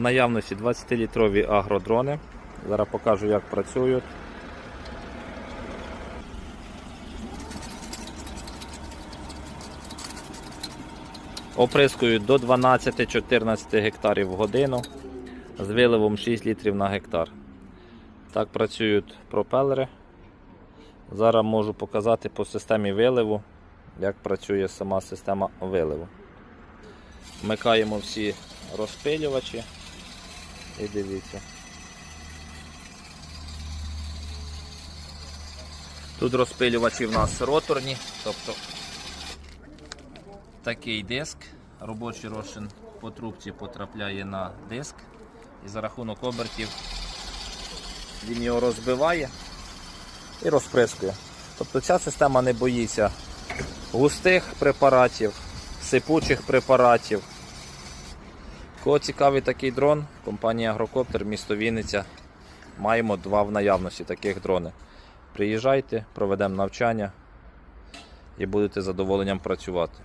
Наявності 20-літрові агродрони. Зараз покажу, як працюють. Оприскують до 12-14 гектарів в годину з виливом 6 літрів на гектар. Так працюють пропелери. Зараз можу показати по системі виливу, як працює сама система виливу. Вмикаємо всі розпилювачі і дивіться. Тут розпилювачі в нас роторні, тобто такий диск, робочий розчин по трубці потрапляє на диск і за рахунок обертів він його розбиває і розприскує. Тобто ця система не боїться густих препаратів, сипучих препаратів. Кого цікавий такий дрон, компанія Агрокоптер, місто Вінниця. Маємо два в наявності таких дрони. Приїжджайте, проведемо навчання і будете задоволенням працювати.